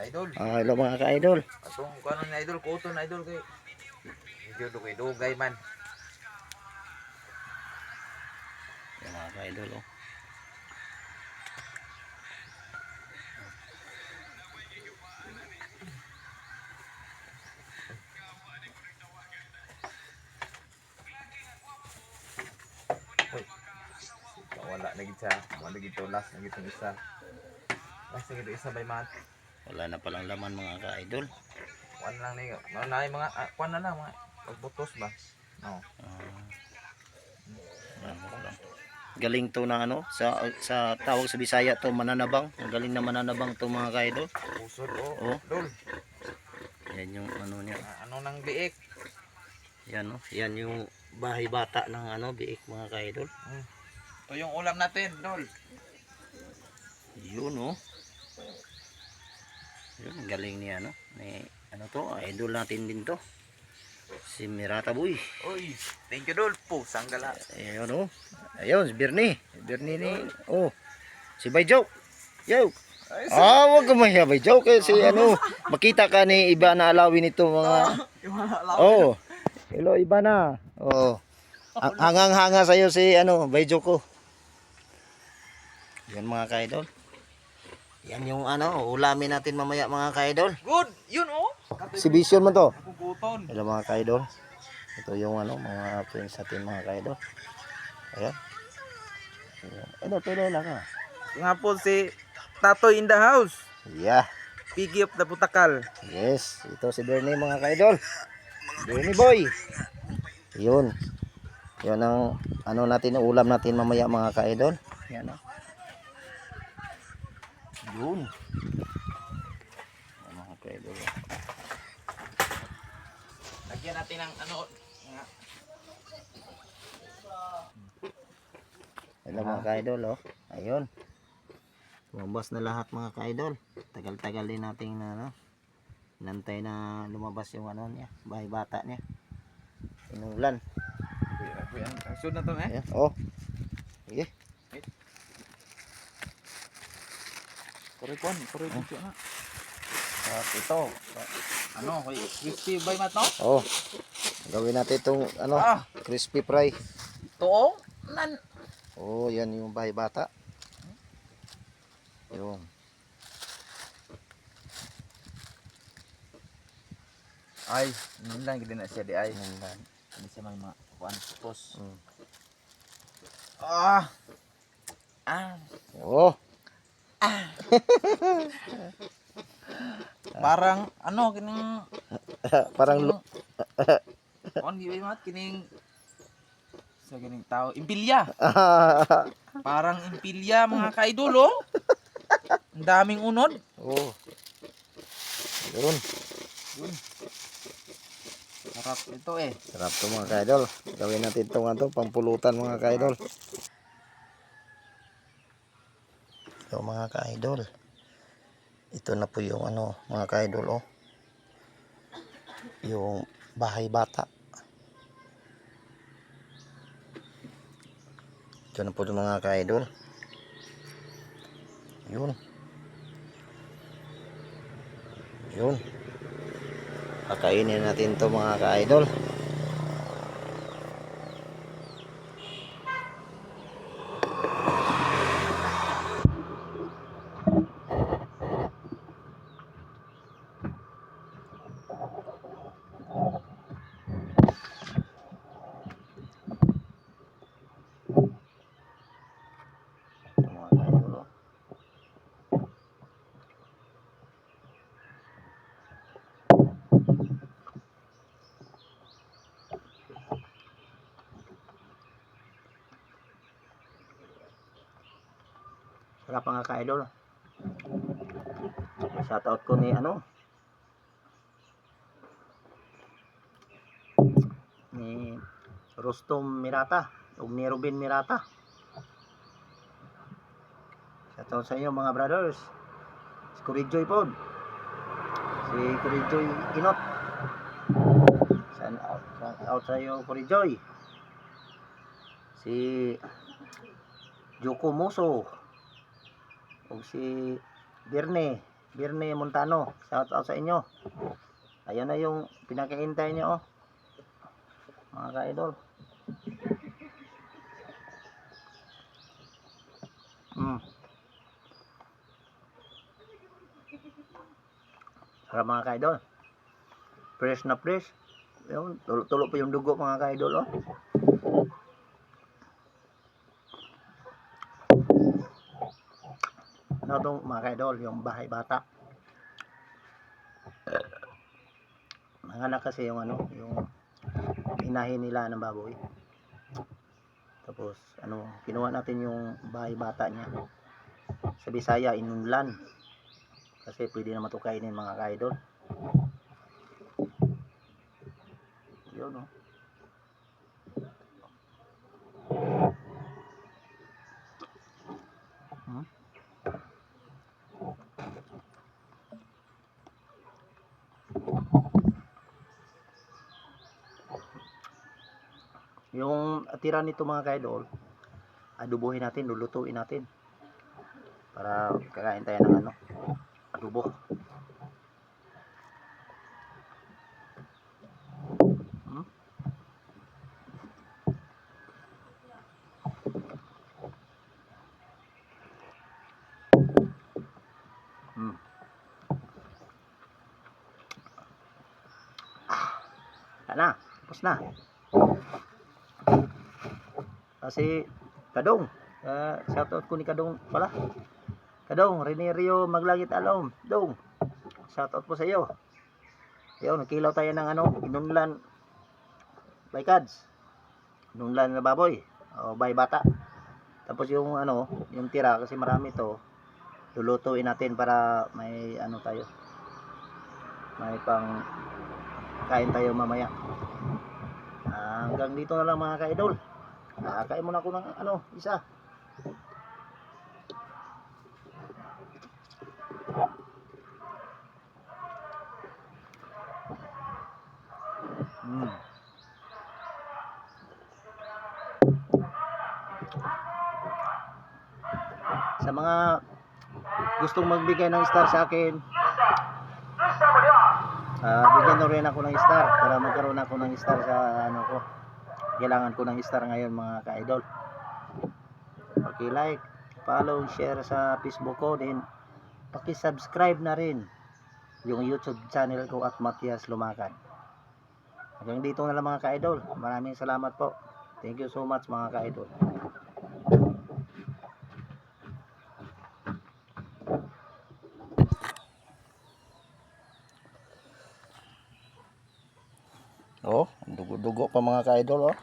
Idol. Ah, hello mga ka-idol. Atong kanon na idol, kuto na idol kay. Medyo dugay dugay man. Yan mga ka-idol oh. Wala na gid siya. Wala gid to last na gid isa. Last na gid isa by man. Wala na palang laman mga ka-idol. Kuan lang ni. Na yung mga ah, kuan na lang mga pagbutos ba. No. Lang. Galing to na ano sa sa tawag sa Bisaya to mananabang. Ang galing na mananabang to mga ka-idol. Pusod oh. Oh. Dol. Yan yung ano niya. Ah, Ano nang biik? Yan oh. Yan yung bahay bata ng ano biik mga ka-idol. Ito yung ulam natin, dol. Yun oh. Yun, galing ni ano. Ni ano to, idol natin din to. Si Mirata Boy. Uy, thank you dol. Pusang gala. Ayun oh. Ayun, si Bernie. Bernie ni, oh. Si Bayjo. Yo. Ah, wag ka mahiya Bayjo. Kasi ano, makita ka ni iba na alawin ito mga... alaw. Oh. Hello, iba na. Oh. Ang- Hangang-hanga sa'yo si ano, Bayjo ko. Yan mga kaidol. Yan yung ano, ulamin natin mamaya mga kaidol. Good. Yun oh. Si Vision mo to. Kukuton. Hello mga kaidol. Ito yung ano, mga friends natin mga kaidol. Ayan. Ano, tuloy lang ha. Nga po si Tatoy in the house. Yeah. Piggy of the Putakal. Yes. Ito si Bernie mga kaidol. Bernie boy. Yun. Yun ang ano natin, ulam natin mamaya mga kaidol. Yan o. Yun. Yan, mga kaidol. Lagyan natin ng ano. nga. Hello mga kaidol oh. Ayun. Lumabas na lahat mga kaidol. Tagal-tagal din nating na ano. Nantay na lumabas yung ano niya, bahay bata niya. Inulan. Kuya, ang sunod na to eh. Ayan. Oh. Sige. Pare kon siya na. At ito. Ano, crispy by mat no? Oh. Gawin natin itong ano, Ah, crispy fry. to nan. Oh, yan yung bahay bata. Yun. Ay, yun lang gid na siya di ay. Lang. Hindi siya may mga kuan pos. Mm. Ah. Ah, Oh. parang ano kining Parang lu- kuan gi mat kining sa kining tao, impilya. Parang impilya mga kaidol oh. Ang daming unod. oh. Yun. Sarap ito eh. Sarap to mga kaidol. Gawin natin itong ano, pampulutan mga kaidol. So mga kaidol. Ito na po yung ano, mga kaidol oh. Yung bahay bata. Ito na po yung mga kaidol. Yun. Yun. Kakainin natin to mga ka-idol. Ito mga ka-idol. oh. Sarap mga ka-idol. Shoutout ko ni ano. Ni Rostom Mirata. O ni Ruben Mirata. Shoutout sa inyo mga brothers. Si Kurijoy po. Si Kurijoy Inot. Shout out, shout out sa iyo Kurijoy. Si Joko Moso. O si Birne. Birne Montano. Shout out sa inyo. Ayan na yung pinakaintay niyo, oh. Mga ka-idol. Mm. Sarap mga ka-idol. Fresh na fresh. Yung, tulo-tulo pa yung dugo mga ka-idol, oh. Ano itong mga ka-idol, yung bahay bata. Nanganak kasi yung ano, yung inahin nila ng baboy. Tapos, ano, kinuha natin yung bahay bata niya. Sa Bisaya, inunlan. Kasi pwede na matukainin mga ka-idol. Yun, no? Yung tira nito mga kaidol, adubuhin natin, lulutuin natin. Para kakain tayo ng ano, adobo. Hmm? Hmm. Ah, na, tapos na. Kasi Kadong, uh, shoutout ko ni Kadong pala. Kadong, Renerio Maglagit Alom. Dong, shoutout po sa iyo. Ayun, nagkilaw tayo ng ano, inunlan by cards. Inunlan na baboy. O by bata. Tapos yung ano, yung tira kasi marami to. Lulutuin natin para may ano tayo. May pang kain tayo mamaya. Ah, hanggang dito na lang mga ka-idol. Nakakain muna ako ng ano, isa. Mm. Sa mga gustong magbigay ng star sa akin, ah bigyan na rin ako ng star para magkaroon ako ng star sa ano ko kailangan ko ng star ngayon mga ka-idol. Paki-like, follow, share sa Facebook ko din paki-subscribe na rin yung YouTube channel ko at Matias Lumakan. Hanggang dito na lang mga ka-idol. Maraming salamat po. Thank you so much mga ka-idol. Oh, dugo-dugo pa mga ka-idol oh.